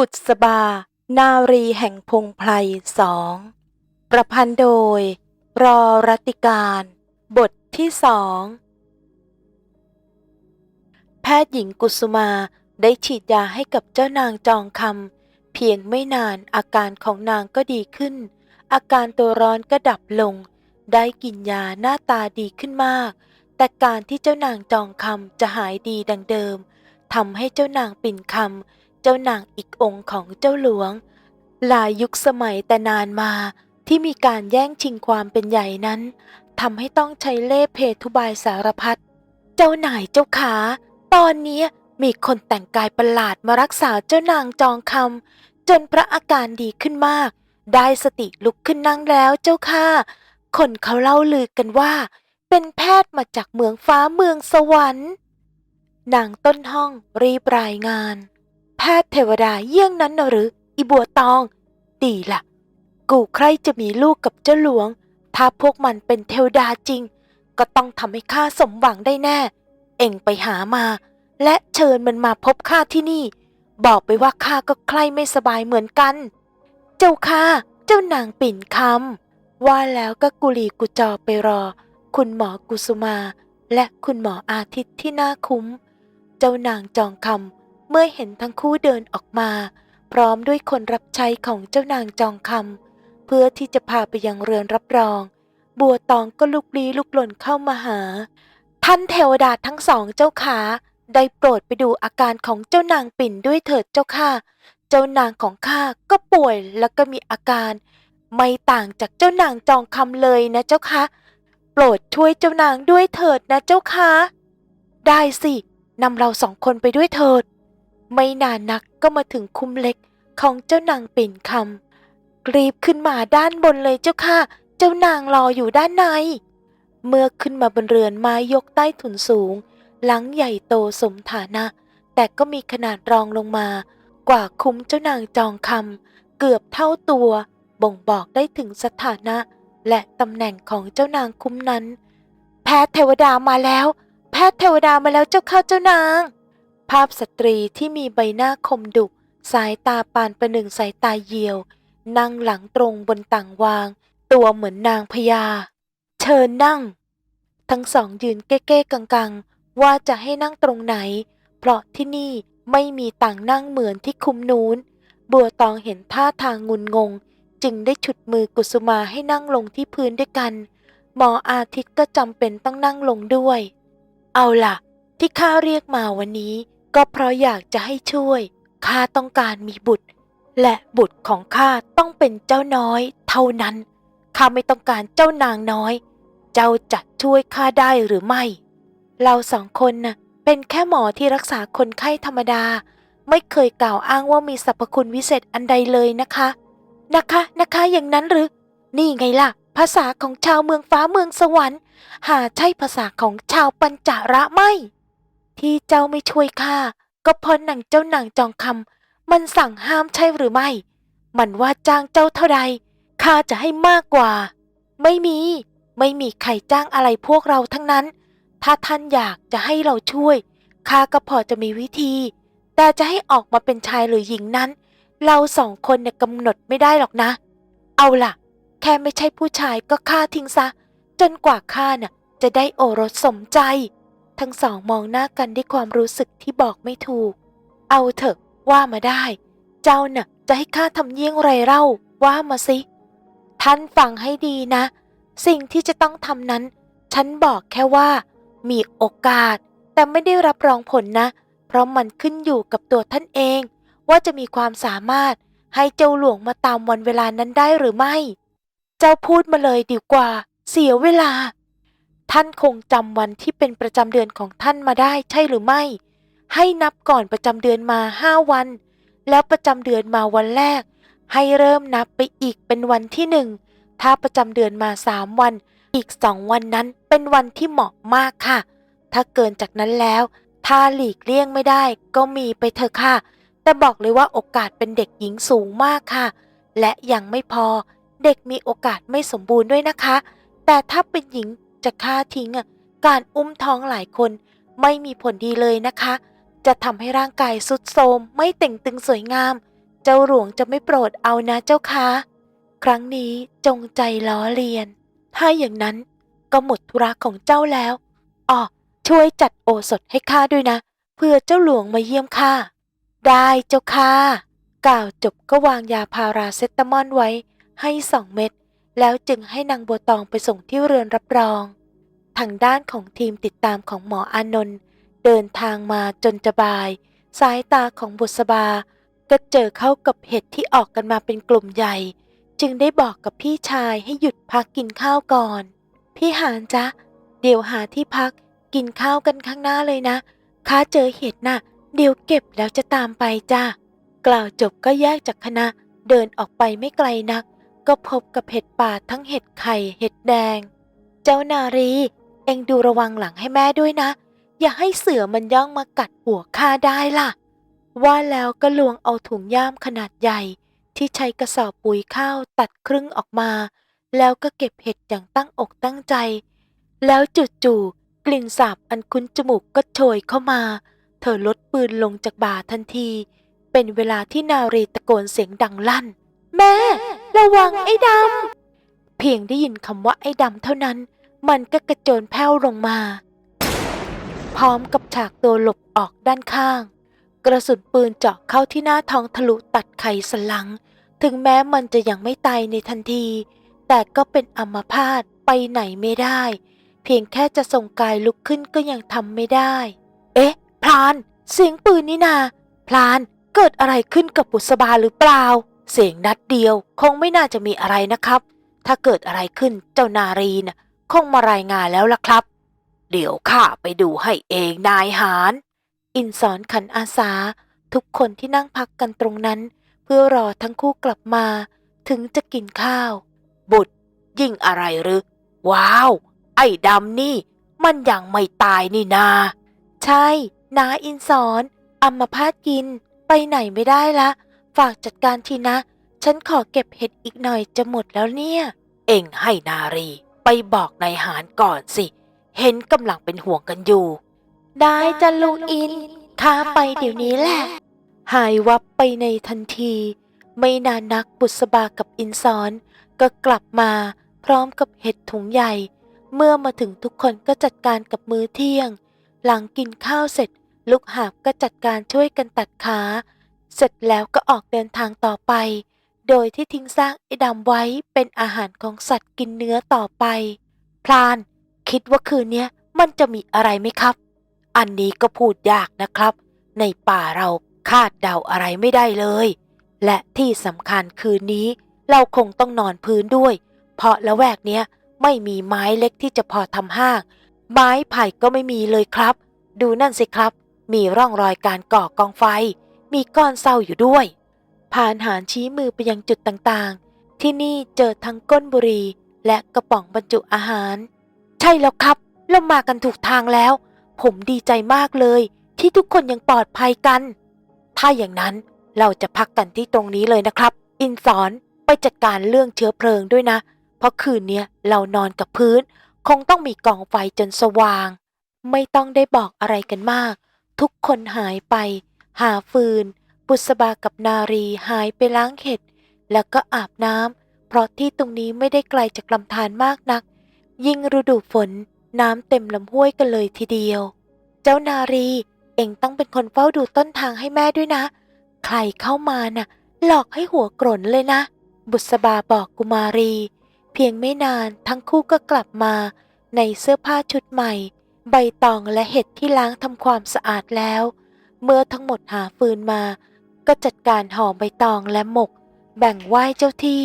บุษบา นารีแห่งพงไพรสอง ประพันธ์โดย รอรัตติการ บทที่สอง แพทย์หญิงกุสุมาได้ฉีดยาให้กับเจ้านางจองคำเพียงไม่นานอาการของนางก็ดีขึ้น อาการตัวร้อนก็ดับลง ได้กินยาหน้าตาดีขึ้นมาก แต่การที่เจ้านางจองคำจะหายดีดังเดิมทำให้เจ้านางปิ่นคำ เจ้านางอีกองค์ของเจ้าหลวง หลายยุคสมัยแต่นานมาที่มีการแย่งชิงความเป็นใหญ่นั้นทำให้ต้องใช้เล่เพทุบายสารพัดเจ้านายเจ้าขาตอนนี้มีคนแต่งกายประหลาดมารักษาเจ้านางจองคำจนพระอาการดีขึ้นมาก ได้สติลุกขึ้นนั่งแล้วเจ้าค่ะ คนเขาเล่าลือกันว่า เป็นแพทย์มาจากเมืองฟ้าเมืองสวรรค์ นางต้นห้องรีบรายงาน แพทย์เทวดาเยี่ยงนั้นนะหรือ อีบัวตอง ดีละกูใครจะมีลูกกับเจ้าหลวง ถ้าพวกมันเป็นเทวดาจริง ก็ต้องทำให้ข้าสมหวังได้แน่ เอ็งไปหามา และเชิญมันมาพบข้าที่นี่ บอกไปว่าข้าก็ใครไม่สบายเหมือนกัน เจ้าค่ะเจ้านางปิ่นคำว่าแล้วก็กุลีกุจอไปรอ คุณหมอกุสุมา และคุณหมออาทิตย์ที่น่าคุ้ม เจ้านางจองคำ เมื่อเห็นทั้งคู่เดินออกมา พร้อมด้วยคนรับใช้ของเจ้านางจองคำเพื่อที่จะพาไปยังเรือนรับรอง บัวตองก็ลุกลี้ลุกลนเข้ามาหา ท่านเทวดาทั้งสองเจ้าขาได้โปรดไปดูอาการของเจ้านางปิ่นด้วยเถิดเจ้าค่ะ เจ้านางของข้าก็ป่วยแล้วก็มีอาการ ไม่ต่างจากเจ้านางจองคำเลยนะเจ้าค่ะ โปรดช่วยเจ้านางด้วยเถิดนะเจ้าค่ะ ได้สินำเราสองคนไปด้วยเถิด ไม่นานนักก็มาถึงคุ้มเล็กของเจ้านางปิ่นคำรีบขึ้นมาด้านบนเลยเจ้าค่ะ เจ้านางรออยู่ด้านใน เมื่อขึ้นมาบนเรือนไม้ยกใต้ถุนสูง หลังใหญ่โตสมฐานะ แต่ก็มีขนาดรองลงมา กว่าคุ้มเจ้านางจองคำเกือบเท่าตัว บ่งบอกได้ถึงสถานะ และตำแหน่งของเจ้านางคุ้มนั้น แพทย์เทวดามาแล้ว แพทย์เทวดามาแล้วเจ้าข้าเจ้านาง ภาพสตรีที่มีใบหน้าคมดุสายตาปานประหนึ่งสายตาเยียว นั่งหลังตรงบนต่างวาง ตัวเหมือนนางพญาเชิญนั่ง ทั้งสองยืนเก้ๆกังๆ ว่าจะให้นั่งตรงไหน เพราะที่นี่ไม่มีต่างนั่งเหมือนที่คุมนู้น บัวตองเห็นท่าทางงุนงง จึงได้ฉุดมือกุสุมาให้นั่งลงที่พื้นด้วยกัน หมออาทิตย์ก็จำเป็นต้องนั่งลงด้วย เอาล่ะ ที่ข้าเรียกมาวันนี้ ก็เพราะอยากจะให้ช่วย ข้าต้องการมีบุตร และบุตรของข้าต้องเป็นเจ้าน้อยเท่านั้น ข้าไม่ต้องการเจ้านางน้อย เจ้าจะช่วยข้าได้หรือไม่ เราสองคนน่ะเป็นแค่หมอที่รักษาคนไข้ธรรมดา ไม่เคยกล่าวอ้างว่ามีสรรพคุณวิเศษอันใดเลยนะคะ นะคะนะคะอย่างนั้นหรือ นี่ไงล่ะ ภาษาของชาวเมืองฟ้าเมืองสวรรค์ หาใช่ภาษาของชาวปัญจาระไม่ ที่เจ้าไม่ช่วยข้าก็เพราะหนังเจ้าหนังจองคำมันสั่งห้ามใช่หรือไม่ มันว่าจ้างเจ้าเท่าใดข้าจะให้มากกว่า ไม่มี ไม่มีใครจ้างอะไรพวกเราทั้งนั้น ถ้าท่านอยากจะให้เราช่วยข้าก็พอจะมีวิธี แต่จะให้ออกมาเป็นชายหรือหญิงนั้น เราสองคนเนี่ยกำหนดไม่ได้หรอกนะ เอาล่ะ แค่ไม่ใช่ผู้ชายก็ฆ่าทิ้งซะ จนกว่าข้าน่ะจะได้โอรสสมใจ ทั้งสองมองหน้ากันด้วยความรู้สึกที่บอกไม่ถูก เอาเถอะ ว่ามาได้ เจ้าน่ะ จะให้ข้าทำเยี่ยงไรเล่า ว่ามาสิ ท่านฟังให้ดีนะ สิ่งที่จะต้องทำนั้น ฉันบอกแค่ว่า มีโอกาส แต่ไม่ได้รับรองผลนะ เพราะมันขึ้นอยู่กับตัวท่านเอง ว่าจะมีความสามารถให้เจ้าหลวงมาตามวันเวลานั้นได้หรือไม่ เจ้าพูดมาเลยดีกว่า เสียเวลา ท่านคงจำวันที่เป็นประจำเดือนของท่านมาได้ใช่หรือไม่ ให้นับก่อนประจำเดือนมาห้าวัน แล้วประจำเดือนมาวันแรก ให้เริ่มนับไปอีกเป็นวันที่หนึ่งถ้าประจำเดือนมาสามวัน อีกสองวันนั้นเป็นวันที่เหมาะมากค่ะ ถ้าเกินจากนั้นแล้ว ถ้าหลีกเลี่ยงไม่ได้ก็มีไปเถอะค่ะ แต่บอกเลยว่าโอกาสเป็นเด็กหญิงสูงมากค่ะ และยังไม่พอ เด็กมีโอกาสไม่สมบูรณ์ด้วยนะคะ แต่ถ้าเป็นหญิง จะฆ่าทิ้งอะการอุ้มท้องหลายคนไม่มีผลดีเลยนะคะ จะทำให้ร่างกายสุดโทรมไม่เต่งตึงสวยงาม เจ้าหลวงจะไม่โปรดเอานะเจ้าคะ ครั้งนี้จงใจล้อเลียน ถ้าอย่างนั้นก็หมดธุระของเจ้าแล้วอ๋อช่วยจัดโอสถให้ข้าด้วยนะ เพื่อเจ้าหลวงมาเยี่ยมข้า ได้เจ้าค่ะ กล่าวจบก็วางยาพาราเซตามอลไว้ให้สองเม็ด แล้วจึงให้นางบัวตองไปส่งที่เรือนรับรอง ทางด้านของทีมติดตามของหมออานนท์เดินทางมาจนจะบาย สายตาของบุษบา ก็เจอเข้ากับเห็ดที่ออกกันมาเป็นกลุ่มใหญ่ จึงได้บอกกับพี่ชายให้หยุดพักกินข้าวก่อน พี่หานจ๊ะ เดี๋ยวหาที่พักกินข้าวกันข้างหน้าเลยนะข้าเจอเห็ดน่ะ เดี๋ยวเก็บแล้วจะตามไปจ้ะกล่าวจบก็แยกจากคณะเดินออกไปไม่ไกลนัก ก็พบกับเห็ดป่าทั้งเห็ดไข่เห็ดแดง เจ้านารี เอ็งดูระวังหลังให้แม่ด้วยนะ อย่าให้เสือมันย่องมากัดหัวข้าได้ล่ะ ว่าแล้วก็ลวงเอาถุงย่ามขนาดใหญ่ ที่ใช้กระสอบปุ๋ยข้าวตัดครึ่งออกมา แล้วก็เก็บเห็ดอย่างตั้งอกตั้งใจ แล้วจู่ๆกลิ่นสาบอันคุ้นจมูกก็โชยเข้ามา เธอลดปืนลงจากบ่าทันที เป็นเวลาที่นารีตะโกนเสียงดังลั่น แม่ ระวังไอ้ดำ เพียงได้ยินคำว่าไอ้ดำเท่านั้น มันก็กระโจนแผ่วลงมา พร้อมกับฉากตัวหลบออกด้านข้าง กระสุนปืนเจาะเข้าที่หน้าท้องทะลุตัดไขสันหลัง ถึงแม้มันจะยังไม่ตายในทันที แต่ก็เป็นอัมพาตไปไหนไม่ได้ เพียงแค่จะส่งกายลุกขึ้นก็ยังทำไม่ได้ เอ๊ะ พลาน เสียงปืนนี่นา พลานเกิดอะไรขึ้นกับบุษบาหรือเปล่า เสียงนัดเดียวคงไม่น่าจะมีอะไรนะครับ ถ้าเกิดอะไรขึ้นเจ้านารีนะคงมารายงานแล้วล่ะครับ เดี๋ยวข้าไปดูให้เองนายหานอินสอนขันอาสา ทุกคนที่นั่งพักกันตรงนั้น เพื่อรอทั้งคู่กลับมา ถึงจะกินข้าว บุตร ยิ่งอะไรหรือ ว้าว ไอ้ดำนี่ มันยังไม่ตายนี่นา ใช่ นาอินสอนอัมพาตกินไปไหนไม่ได้ละ ฝากจัดการทีนะ ฉันขอเก็บเห็ดอีกหน่อยจะหมดแล้วเนี่ย เอ็งให้นารีไปบอกนายหานก่อนสิ เห็นกำลังเป็นห่วงกันอยู่ ได้จ้ะลุงอินข้าไปเดี๋ยวนี้แหละ หายวับไปในทันที ไม่นานนักบุษบากับอินสอน ก็กลับมาพร้อมกับเห็ดถุงใหญ่ เมื่อมาถึงทุกคนก็จัดการกับมื้อเที่ยง หลังกินข้าวเสร็จ ลูกหาบก็จัดการช่วยกันตัดขา เสร็จแล้วก็ออกเดินทางต่อไป โดยที่ทิ้งซากไอ้ดำไว้เป็นอาหารของสัตว์กินเนื้อต่อไป พลาน คิดว่าคืนนี้มันจะมีอะไรไหมครับ อันนี้ก็พูดยากนะครับ ในป่าเราคาดเดาอะไรไม่ได้เลย และที่สำคัญคืนนี้เราคงต้องนอนพื้นด้วย เพราะละแวกเนี้ยไม่มีไม้เล็กที่จะพอทำห้าง ไม้ไผ่ก็ไม่มีเลยครับ ดูนั่นสิครับ มีร่องรอยการก่อกองไฟ มีก้อนเศร้าอยู่ด้วย ผ่านหารชี้มือไปยังจุดต่างๆ ที่นี่เจอทั้งก้นบุหรี่และกระป๋องบรรจุอาหาร ใช่แล้วครับ เรามากันถูกทางแล้ว ผมดีใจมากเลย ที่ทุกคนยังปลอดภัยกัน ถ้าอย่างนั้นเราจะพักกันที่ตรงนี้เลยนะครับ อินสอนไปจัดการเรื่องเชื้อเพลิงด้วยนะ เพราะคืนเนี้ยเรานอนกับพื้น คงต้องมีกองไฟจนสว่าง ไม่ต้องได้บอกอะไรกันมาก ทุกคนหายไป หาฟืน บุษบากับนารีหายไปล้างเห็ด แล้วก็อาบน้ำ เพราะที่ตรงนี้ไม่ได้ไกลจากลำธารมากนัก ยิ่งฤดูฝนน้ำเต็มลำห้วยกันเลยทีเดียว เจ้านารี เองต้องเป็นคนเฝ้าดูต้นทางให้แม่ด้วยนะ ใครเข้ามาน่ะ หลอกให้หัวกรนเลยนะ บุษบาบอกกุมารี เพียงไม่นานทั้งคู่ก็กลับมา ในเสื้อผ้าชุดใหม่ ใบตองและเห็ดที่ล้างทำความสะอาดแล้ว เมื่อทั้งหมดหาฟืนมา ก็จัดการห่อใบตองและหมก แบ่งไหว้เจ้าที่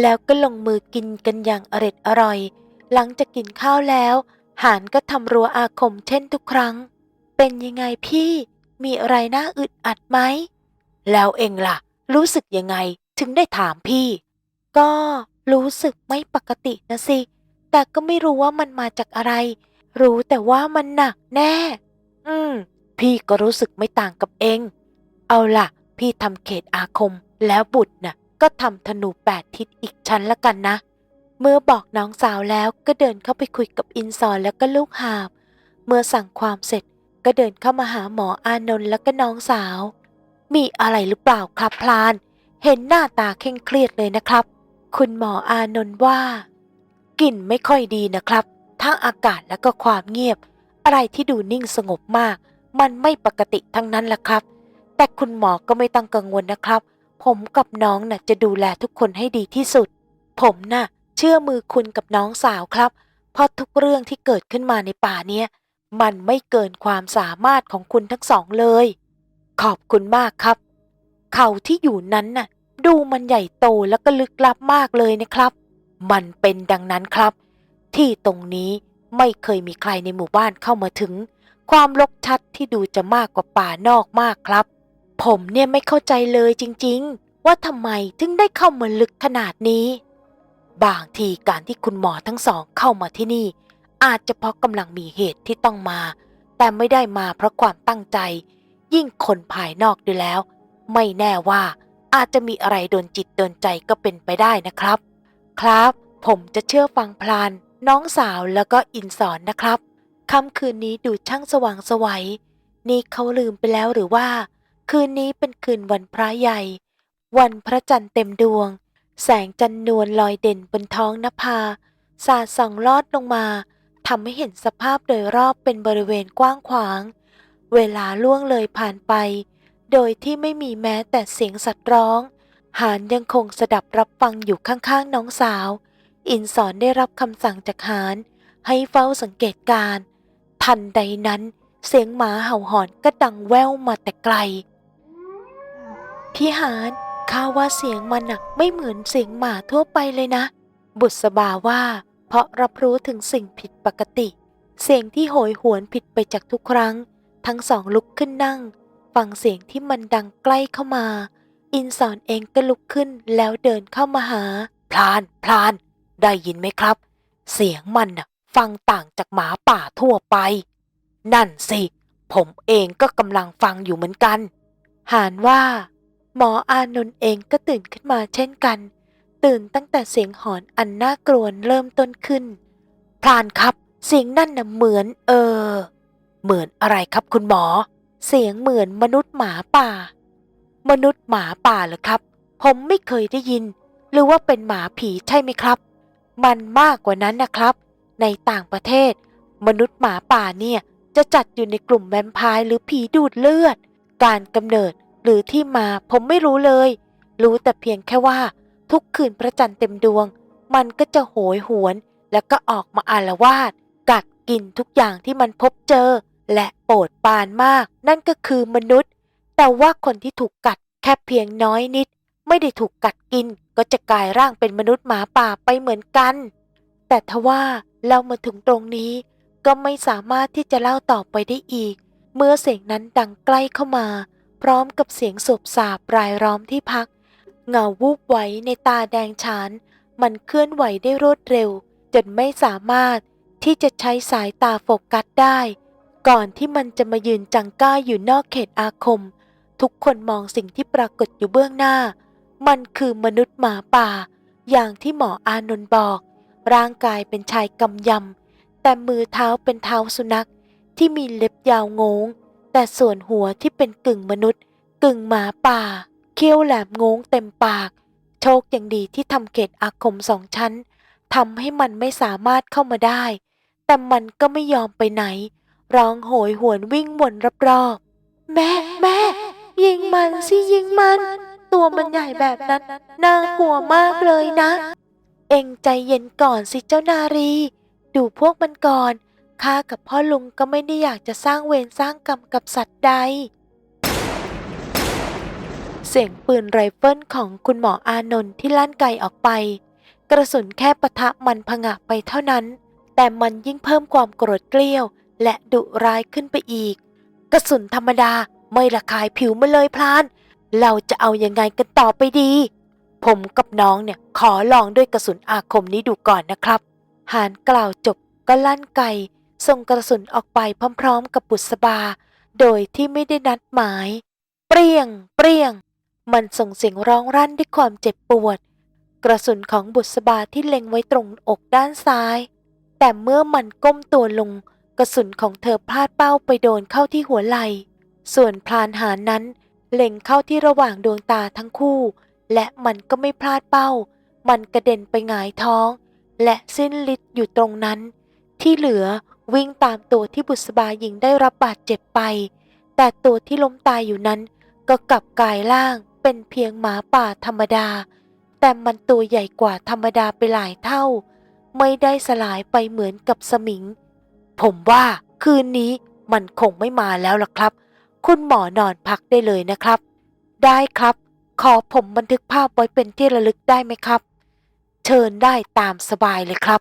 แล้วก็ลงมือกินกันอย่างอร็ดอร่อย หลังจากกินข้าวแล้ว หานก็ทำรัวอาคมเช่นทุกครั้ง เป็นยังไงพี่ มีอะไรน่าอึดอัดไหม แล้วเองล่ะ รู้สึกยังไงถึงได้ถามพี่ ก็รู้สึกไม่ปกตินะสิ แต่ก็ไม่รู้ว่ามันมาจากอะไร รู้แต่ว่ามันหนักแน่ อืม พี่ก็รู้สึกไม่ต่างกับเอง เอาล่ะ พี่ทำเขตอาคมแล้วบุตรน่ะก็ทำธนูแปดทิศอีกชั้นละกันนะ เมื่อบอกน้องสาวแล้วก็เดินเข้าไปคุยกับอินซอนแล้วก็ลูกหาบ เมื่อสั่งความเสร็จก็เดินเข้ามาหาหมออานนท์แล้วก็น้องสาว มีอะไรหรือเปล่าครับพลาน เห็นหน้าตาเคร่งเครียดเลยนะครับ คุณหมออานนท์ว่ากลิ่นไม่ค่อยดีนะครับ ทั้งอากาศและก็ความเงียบ อะไรที่ดูนิ่งสงบมาก มันไม่ปกติทั้งนั้นแหละครับ แต่คุณหมอก็ไม่ต้องกังวลนะครับ ผมกับน้องน่ะจะดูแลทุกคนให้ดีที่สุด ผมน่ะ เชื่อมือคุณกับน้องสาวครับ เพราะทุกเรื่องที่เกิดขึ้นมาในป่าเนี้ยมันไม่เกินความสามารถของคุณทั้งสองเลย ขอบคุณมากครับ เขาที่อยู่นั้นน่ะ ดูมันใหญ่โตแล้วก็ลึกลับมากเลยนะครับ มันเป็นดังนั้นครับ ที่ตรงนี้ไม่เคยมีใครในหมู่บ้านเข้ามาถึง ความลกชัดที่ดูจะมากกว่าป่านอกมากครับ ผมเนี่ยไม่เข้าใจเลยจริงๆ ว่าทำไมถึงได้เข้ามาลึกขนาดนี้ บางทีการที่คุณหมอทั้งสองเข้ามาที่นี่ อาจจะเพราะกำลังมีเหตุที่ต้องมา แต่ไม่ได้มาเพราะความตั้งใจ ยิ่งคนภายนอกด้วยแล้ว ไม่แน่ว่าอาจจะมีอะไรโดนจิตโดนใจก็เป็นไปได้นะครับ ครับ ผมจะเชื่อฟังพลานน้องสาวแล้วก็อินสอนนะครับ ค่ำคืนนี้ดูช่างสว่างสวัย นี่เขาลืมไปแล้วหรือว่า คืนนี้เป็นคืนวันพระใหญ่ วันพระจันทร์เต็มดวง แสงจันนวลลอยเด่นบนท้องนภา สาดส่องลอดลงมาทำให้เห็นสภาพโดยรอบเป็นบริเวณกว้างขวาง เวลาล่วงเลยผ่านไป โดยที่ไม่มีแม้แต่เสียงสัตว์ร้อง หานยังคงสดับรับฟังอยู่ข้างๆน้องสาว อินสอนได้รับคำสั่งจากหานให้เฝ้าสังเกตการ ทันใดนั้น เสียงหมาเห่าหอนก็ดังแว่วมาแต่ไกล พี่หานข้าว่าเสียงมันน่ะไม่เหมือนเสียงหมาทั่วไปเลยนะ บุษบาว่า เพราะรับรู้ถึงสิ่งผิดปกติ เสียงที่โหยหวนผิดไปจากทุกครั้ง ทั้งสองลุกขึ้นนั่ง ฟังเสียงที่มันดังใกล้เข้ามา อินสอนเองก็ลุกขึ้นแล้วเดินเข้ามาหา พลาน พลาน ได้ยินไหมครับ เสียงมันน่ะ ฟังต่างจากหมาป่าทั่วไป นั่นสิ ผมเองก็กำลังฟังอยู่เหมือนกัน หานว่า หมออานนท์เองก็ตื่นขึ้นมาเช่นกัน ตื่นตั้งแต่เสียงหอนอันน่ากลัวเริ่มต้นขึ้นพลานครับเสียงนั่นน่ะเหมือน เออ เหมือนอะไรครับคุณหมอ เสียงเหมือนมนุษย์หมาป่า มนุษย์หมาป่าเหรอครับ ผมไม่เคยได้ยิน หรือว่าเป็นหมาผีใช่ไหมครับ มันมากกว่านั้นนะครับ ในต่างประเทศ มนุษย์หมาป่าเนี่ยจะจัดอยู่ในกลุ่มแวมไพร์หรือผีดูดเลือด การกำเนิดหรือที่มาผมไม่รู้เลย รู้แต่เพียงแค่ว่า ทุกคืนพระจันทร์เต็มดวง มันก็จะโหยหวน แล้วก็ออกมาอารวาสกัดกินทุกอย่างที่มันพบเจอ และโปรดปานมาก นั่นก็คือมนุษย์ แต่ว่าคนที่ถูกกัดแค่เพียงน้อยนิด ไม่ได้ถูกกัดกินก็จะกลายร่างเป็นมนุษย์หมาป่าไปเหมือนกัน แต่ทว่าเรามาถึงตรงนี้ก็ไม่สามารถที่จะเล่าต่อไปได้อีก เมื่อเสียงนั้นดังใกล้เข้ามา พร้อมกับเสียงสบสาบรายล้อมที่พัก เงาวูบไหวในตาแดงฉาน มันเคลื่อนไหวได้รวดเร็ว จนไม่สามารถที่จะใช้สายตาโฟกัสได้ ก่อนที่มันจะมายืนจังก้าอยู่นอกเขตอาคม ทุกคนมองสิ่งที่ปรากฏอยู่เบื้องหน้า มันคือมนุษย์หมาป่า อย่างที่หมออานนท์บอก ร่างกายเป็นชายกำยำ แต่มือเท้าเป็นเท้าสุนัขที่มีเล็บยาวงง แต่ส่วนหัวที่เป็นกึ่งมนุษย์ กึ่งหมาป่า เขี้ยวแหลมงงเต็มปาก โชคยังดีที่ทำเขตอาคมสองชั้นทำให้มันไม่สามารถเข้ามาได้ แต่มันก็ไม่ยอมไปไหน ร้องโหยหวนวิ่งวนรอบๆ แม่แม่ ยิงมันสิยิงมัน ตัวมันใหญ่แบบนั้น น่ากลัวมากเลยนะ เองใจเย็นก่อนสิเจ้านารี ดูพวกมันก่อนข้ากับพ่อลุงก็ไม่ได้อยากจะสร้างเวรสร้างกรรมกับสัตว์ใด เสียงปืนไรเฟิลของคุณหมออานนท์ที่ลั่นไกออกไป กระสุนแค่ปะทะมันผงะไปเท่านั้น แต่มันยิ่งเพิ่มความโกรธเกลี้ยวและดุร้ายขึ้นไปอีก กระสุนธรรมดาไม่ระคายผิวมาเลยพลาน เราจะเอายังไงกันต่อไปดี ผมกับน้องเนี่ยขอลองด้วยกระสุนอาคมนี้ดูก่อนนะครับ หานกล่าวจบก็ลั่นไกส่งกระสุนออกไปพร้อมๆ กับบุษบา โดยที่ไม่ได้นัดหมาย เปรี้ยง เปรี้ยง มันส่งเสียงร้องรั่นด้วยความเจ็บปวด กระสุนของบุษบาที่เล็งไว้ตรงอกด้านซ้าย แต่เมื่อมันก้มตัวลง กระสุนของเธอพลาดเป้าไปโดนเข้าที่หัวไหล่ ส่วนพลานหานั้น เล็งเข้าที่ระหว่างดวงตาทั้งคู่ และมันก็ไม่พลาดเป้า มันกระเด็นไปหงายท้อง และสิ้นฤทธิ์อยู่ตรงนั้น ที่เหลือวิ่งตามตัวที่บุษบาหญิงได้รับบาดเจ็บไป แต่ตัวที่ล้มตายอยู่นั้น ก็กลับกายร่างเป็นเพียงหมาป่าธรรมดา แต่มันตัวใหญ่กว่าธรรมดาไปหลายเท่า ไม่ได้สลายไปเหมือนกับสมิง ผมว่าคืนนี้มันคงไม่มาแล้วล่ะครับ คุณหมอนอนพักได้เลยนะครับ ได้ครับ ขอผมบันทึกภาพไว้เป็นที่ระลึกได้ไหมครับ เชิญได้ตามสบายเลยครับ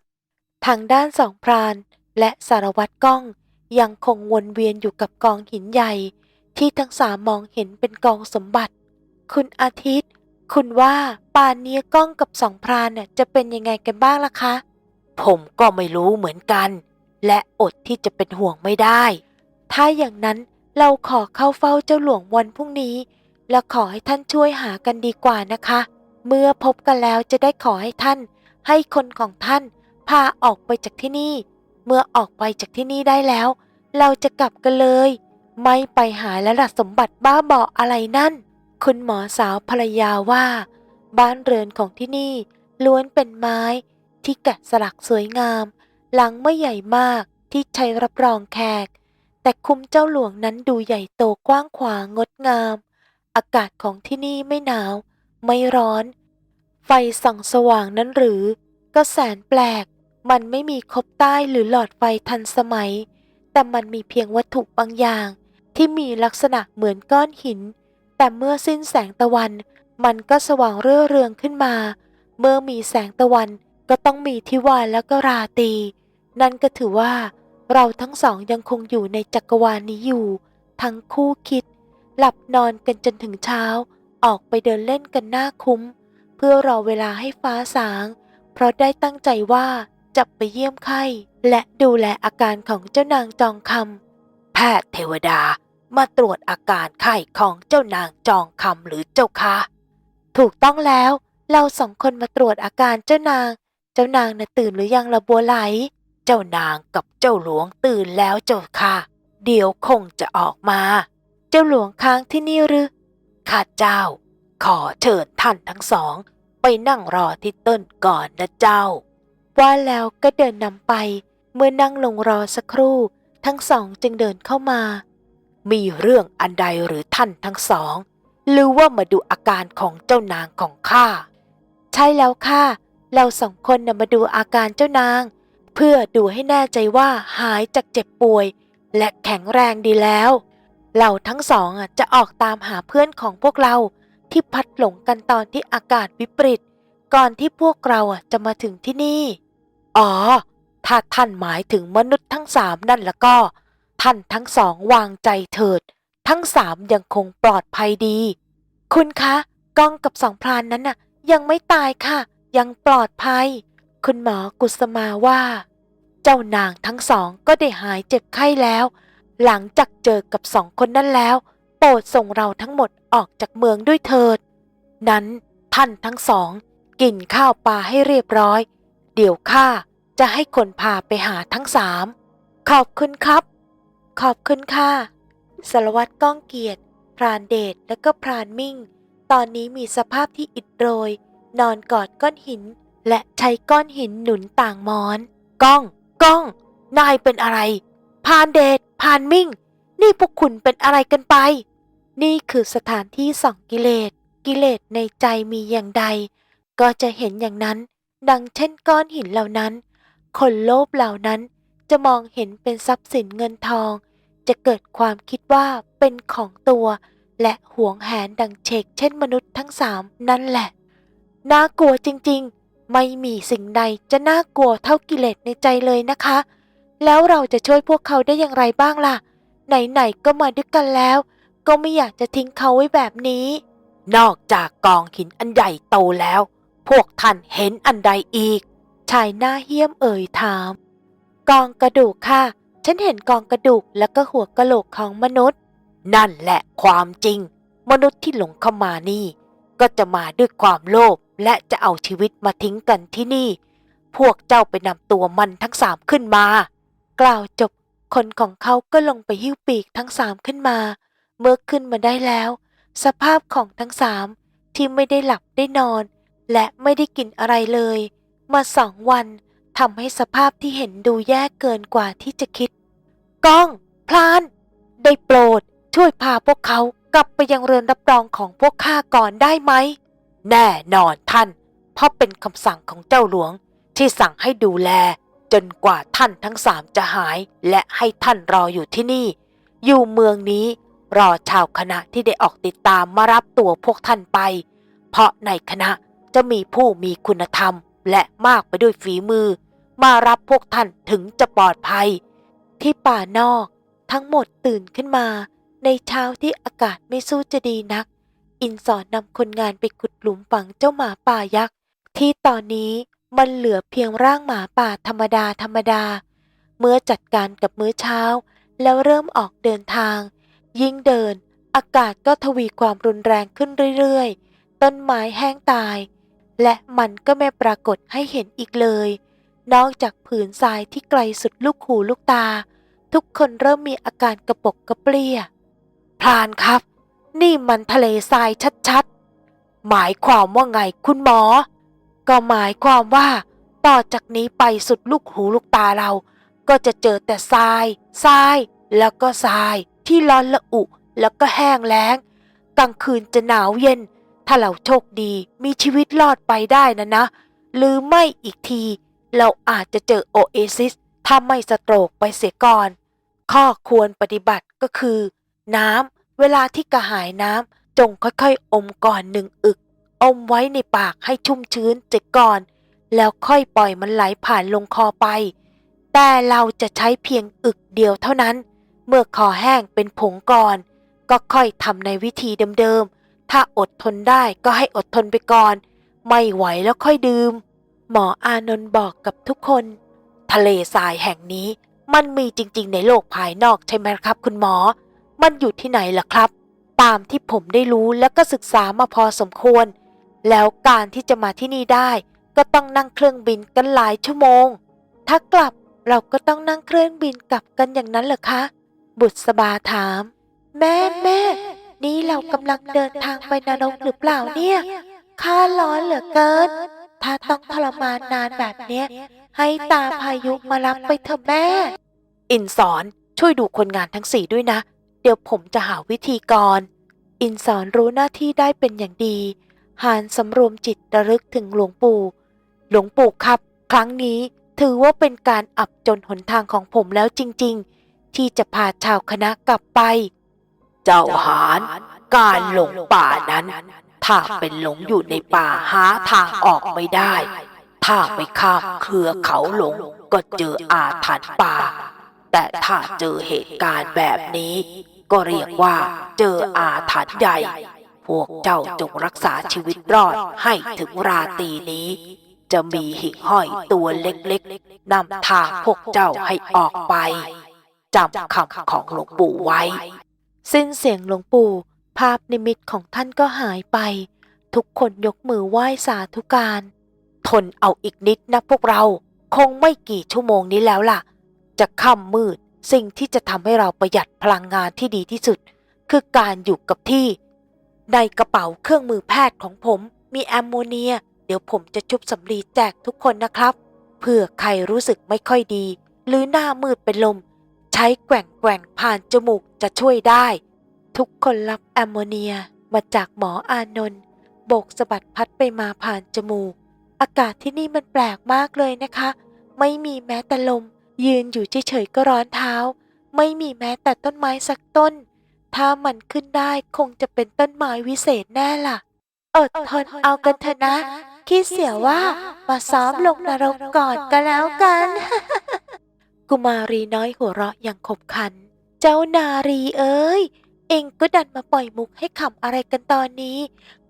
ทางด้านสองพรานและสารวัตรก้อง ยังคงวนเวียนอยู่กับกองหินใหญ่ ที่ทั้งสามมองเห็นเป็นกองสมบัติ คุณอาทิตย์ คุณว่าป่านนี้ก้องกับสองพรานน่ะจะเป็นยังไงกันบ้างล่ะคะ ผมก็ไม่รู้เหมือนกัน และอดที่จะเป็นห่วงไม่ได้ ถ้าอย่างนั้นเราขอเข้าเฝ้าเจ้าหลวงวันพรุ่งนี้ และขอให้ท่านช่วยหากันดีกว่านะคะ เมื่อพบกันแล้วจะได้ขอให้ท่าน ให้คนของท่าน พาออกไปจากที่นี่ เมื่อออกไปจากที่นี่ได้แล้ว เราจะกลับกันเลย ไม่ไปหาและหลัดสมบัติบ้าบออะไรนั่น คุณหมอสาวภรรยาว่า บ้านเรือนของที่นี่ ล้วนเป็นไม้ที่แกะสลักสวยงาม หลังไม่ใหญ่มากที่ใช้รับรองแขก แต่คุ้มเจ้าหลวงนั้นดูใหญ่โตกว้างขวางงดงาม อากาศของที่นี่ไม่หนาว ไม่ร้อน ไฟส่องสว่างนั้นหรือ ก็แสนแปลก มันไม่มีคบใต้หรือหลอดไฟทันสมัย แต่มันมีเพียงวัตถุบางอย่าง ที่มีลักษณะเหมือนก้อนหิน แต่เมื่อสิ้นแสงตะวัน มันก็สว่างเรื่อเรืองขึ้นมา เมื่อมีแสงตะวันก็ต้องมีทิวาแล้วก็ราตี นั่นก็ถือว่า เราทั้งสองยังคงอยู่ในจักรวาลนี้อยู่ ทั้งคู่คิด หลับนอนกันจนถึงเช้า ออกไปเดินเล่นกันหน้าคุ้ม เพื่อรอเวลาให้ฟ้าสาง เพราะได้ตั้งใจว่าจะไปเยี่ยมไข้ และดูแลอาการของเจ้านางจองคำแพทย์เทวดามาตรวจอาการไข้ของเจ้านางจองคำหรือเจ้าคะถูกต้องแล้วเราสองคนมาตรวจอาการเจ้านาง เจ้านางน่ะตื่นหรือยังละบัวไหล เจ้านางกับเจ้าหลวงตื่นแล้วเจ้าค่ะ เดี๋ยวคงจะออกมา เจ้าหลวงค้างที่นี่หรือ ข้าเจ้า ขอเชิญท่านทั้งสอง ไปนั่งรอที่ต้นก่อนนะเจ้า ว่าแล้วก็เดินนำไป เมื่อนั่งลงรอสักครู่ ทั้งสองจึงเดินเข้ามา มีเรื่องอันใดหรือท่านทั้งสอง หรือว่ามาดูอาการของเจ้านางของข้า ใช่แล้วค่ะ เราสองคนนะมาดูอาการเจ้านาง เพื่อดูให้แน่ใจว่าหายจากเจ็บป่วย และแข็งแรงดีแล้ว เราทั้งสองอะจะออกตามหาเพื่อนของพวกเราที่พัดหลงกันตอนที่อากาศวิปริต ก่อนที่พวกเราอะจะมาถึงที่นี่ อ๋อ ถ้าท่านหมายถึงมนุษย์ทั้งสามนั่นล้วก็ ท่านทั้งสองวางใจเถิด ทั้งสามยังคงปลอดภัยดี คุณคะก้องกับสองพรานนั้นน่ะ ยังไม่ตายค่ะ ยังปลอดภัย คุณหมอกุสมาว่า เจ้านางทั้งสองก็ได้หายเจ็บไข้แล้ว หลังจากเจอกับสองคนนั้นแล้ว โปรดส่งเราทั้งหมดออกจากเมืองด้วยเถิด นั้นท่านทั้งสอง กินข้าวปลาให้เรียบร้อย เดี๋ยวข้าจะให้คนพาไปหาทั้งสาม ขอบคุณครับ ขอบคุณค่ะสารวัตรก้องเกียรติพรานเดชและก็พรานมิ่ง ตอนนี้มีสภาพที่อิดโรย นอนกอดก้อนหิน และใช้ก้อนหินหนุนต่างมอน ก้อง ก้อง นายเป็นอะไร พรานเดช พานมิ่ง นี่พวกคุณเป็นอะไรกันไป นี่คือสถานที่ส่องกิเลส กิเลสในใจมีอย่างใด ก็จะเห็นอย่างนั้น ดังเช่นก้อนหินเหล่านั้น คนโลภเหล่านั้นจะมองเห็นเป็นทรัพย์สินเงินทอง จะเกิดความคิดว่าเป็นของตัว และหวงแหนดังเชกเช่นมนุษย์ทั้งสามนั่นแหละน่ากลัวจริงๆ ไม่มีสิ่งใดจะน่ากลัวเท่ากิเลสในใจเลยนะคะ แล้วเราจะช่วยพวกเขาได้อย่างไรบ้างล่ะ ไหนๆก็มาด้วยกันแล้ว ก็ไม่อยากจะทิ้งเขาไว้แบบนี้ นอกจากกองหินอันใหญ่โตแล้ว พวกท่านเห็นอันใดอีก ชายหน้าเหี้ยมเอ่ยถาม กองกระดูกค่ะ ฉันเห็นกองกระดูกแล้วก็หัวกะโหลกของมนุษย์ นั่นแหละความจริง มนุษย์ที่หลงเข้ามานี่ ก็จะมาด้วยความโลภและจะเอาชีวิตมาทิ้งกันที่นี่ พวกเจ้าไปนำตัวมันทั้งสามขึ้นมา กล่าวจบ คนของเขาก็ลงไปหิ้วปีกทั้งสามขึ้นมา เมื่อขึ้นมาได้แล้ว สภาพของทั้งสามที่ไม่ได้หลับได้นอน และไม่ได้กินอะไรเลย มาสองวันทำให้สภาพที่เห็นดูแย่เกินกว่าที่จะคิด ก้อง พลาน ได้โปรด ช่วยพาพวกเขากลับไปยังเรือนรับรองของพวกข้าก่อนได้ไหม แน่นอนท่าน เพราะเป็นคำสั่งของเจ้าหลวงที่สั่งให้ดูแล จนกว่าท่านทั้งสามจะหาย และให้ท่านรออยู่ที่นี่ อยู่เมืองนี้รอชาวคณะที่ได้ออกติดตามมารับตัวพวกท่านไป เพราะในคณะจะมีผู้มีคุณธรรม และมากไปด้วยฝีมือ มารับพวกท่านถึงจะปลอดภัย ที่ป่านอก ทั้งหมดตื่นขึ้นมา ในเช้าที่อากาศไม่สู้จะดีนัก อินสอนนำคนงานไปขุดหลุมฝังเจ้าหมาป่ายักษ์ที่ตอนนี้ มันเหลือเพียงร่างหมาป่าธรรมดาธรรมดา เมื่อจัดการกับมื้อเช้า แล้วเริ่มออกเดินทาง ยิ่งเดิน อากาศก็ทวีความรุนแรงขึ้นเรื่อยๆ ต้นไม้แห้งตาย และมันก็ไม่ปรากฏให้เห็นอีกเลย นอกจากผืนทรายที่ไกลสุดลูกหูลูกตา ทุกคนเริ่มมีอาการกระปกกระเปรี้ยพลานครับ นี่มันทะเลทรายชัดๆ หมายความว่าไงคุณหมอ ก็หมายความว่าต่อจากนี้ไปสุดลูกหูลูกตาเรา ก็จะเจอแต่ทรายทราย แล้วก็ทรายที่ร้อนละอุแล้วก็แห้งแล้ง กลางคืนจะหนาวเย็น ถ้าเราโชคดีมีชีวิตรอดไปได้นะนะ หรือไม่อีกที เราอาจจะเจอโอเอซิสถ้าไม่สโตรกไปเสียก่อน ข้อควรปฏิบัติก็คือ น้ำเวลาที่กระหายน้ำจงค่อยๆ อมก่อนหนึ่งอึก อมไว้ในปากให้ชุ่มชื้นเจ็ก่อน แล้วค่อยปล่อยมันไหลผ่านลงคอไป แต่เราจะใช้เพียงอึกเดียวเท่านั้น เมื่อคอแห้งเป็นผงก่อน ก็ค่อยทำในวิธีเดิมๆ ถ้าอดทนได้ก็ให้อดทนไปก่อน ไม่ไหวแล้วค่อยดื่ม หมออานนท์บอกกับทุกคน ทะเลทรายแห่งนี้มันมีจริงๆ ในโลกภายนอกใช่ไหมครับ คุณหมอ มันอยู่ที่ไหนล่ะครับ ตามที่ผมได้รู้และก็ศึกษามาพอสมควร แล้วการที่จะมาที่นี่ได้ ก็ต้องนั่งเครื่องบินกันหลายชั่วโมง ถ้ากลับเราก็ต้องนั่งเครื่องบินกลับกันอย่างนั้นเหรอคะ บุษบาถาม แม่แม่ นี่เรากำลังเดินทางไปนรกหรือเปล่าเนี่ยข้าร้อนเหลือเกิน ถ้าต้องทรมานนานแบบเนี้ย ให้ตาพายุมารับไปเถอะแม่ อินสอนช่วยดูคนงานทั้งสี่ด้วยนะ เดี๋ยวผมจะหาวิธีกรอินสอนรู้หน้าที่ได้เป็นอย่างดี หานสำรวมจิตระลึกถึงหลวงปู่ หลวงปู่ครับ ครั้งนี้ถือว่าเป็นการอับจนหนทางของผมแล้วจริง ๆ ที่จะพาชาวคณะกลับไป เจ้าหานการหลงป่านั้น ถ้าเป็นหลงอยู่ในป่าหาทางออกไม่ได้ ถ้าไปข้ามเครือเขาหลงก็เจออาถรรพ์ป่า แต่ถ้าเจอเหตุการณ์แบบนี้ ก็เรียกว่าเจออาถรรพ์ใหญ่ พวกเจ้าจงรักษาชีวิตรอดให้ถึงราตรีนี้ จะมีหิ่งห้อยตัวเล็กๆนำทางพวกเจ้าให้ออกไปจำคำของหลวงปู่ไว้ สิ้นเสียงหลวงปู่ ภาพนิมิตของท่านก็หายไป ทุกคนยกมือไหว้สาธุการ ทนเอาอีกนิดนะพวกเรา คงไม่กี่ชั่วโมงนี้แล้วล่ะ จะค่ำมืดสิ่งที่จะทำให้เราประหยัดพลังงานที่ดีที่สุด คือการอยู่กับที่ ในกระเป๋าเครื่องมือแพทย์ของผมมีแอมโมเนีย เดี๋ยวผมจะชุบสำลีแจกทุกคนนะครับเพื่อใครรู้สึกไม่ค่อยดี หรือหน้ามืดเป็นลม ใช้แกว่งแกว่งผ่านจมูกจะช่วยได้ ทุกคนรับแอมโมเนียมาจากหมออานนท์โบกสะบัดพัดไปมาผ่านจมูก อากาศที่นี่มันแปลกมากเลยนะคะ ไม่มีแม้แต่ลม ยืนอยู่เฉยๆก็ร้อนเท้า ไม่มีแม้แต่ต้นไม้สักต้น ถ้ามันขึ้นได้คงจะเป็นต้นไม้วิเศษแน่ล่ะ อดทนเอากันเถอะนะ คิดเสียว่ามาซ้อมลงนรกก่อนก็แล้วกัน กุมารีน้อยหัวเราะอย่างขบขัน เจ้านารีเอ้ย เองก็ดันมาปล่อยมุกให้ขำอะไรกันตอนนี้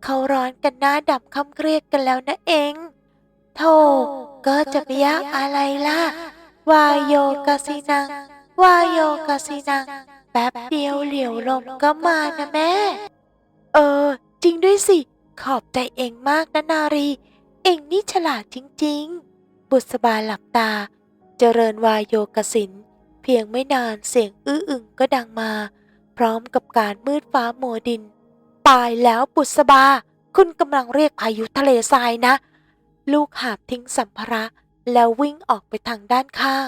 เขาร้อนกันหน้าดำคำเครียดกันแล้วนะเองโธ่ก็จะไปยากอะไรล่ะ วายโยกะสินัง วายโยกะสินัง แป๊บเดียวเหลียวลมก็มานะแม่ เออ จริงด้วยสิ ขอบใจเองมากนะนารี เองนี่ฉลาดจริง ๆ บุษบาหลับตา เจริญวายโยกสิน เพียงไม่นานเสียงอื้ออึงก็ดังมา พร้อมกับการมืดฟ้ามัวดิน ตายแล้วบุษบา คุณกำลังเรียกพายุทะเลทรายนะ ลูกหาบทิ้งสัมภาระแล้ววิ่งออกไปทางด้านข้าง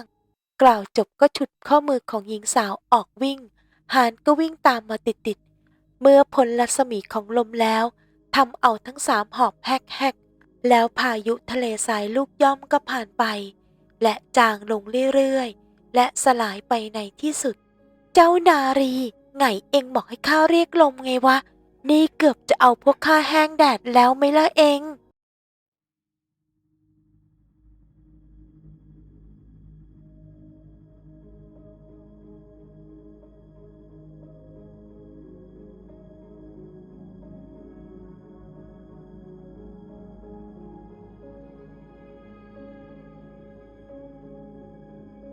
กล่าวจบก็ฉุดข้อมือของหญิงสาวออกวิ่ง หานก็วิ่งตามมาติดๆ เมื่อพ้นรัศมีของลมแล้วทำเอาทั้งสามหอบแฮกๆ แล้วพายุทะเลทรายลูกย่อมก็ผ่านไป และจางลงเรื่อยๆ และสลายไปในที่สุด เจ้านารีไงเองบอกให้ข้าเรียกลมไงวะ นี่เกือบจะเอาพวกข้าแห้งแดดแล้วไหมล่ะเอง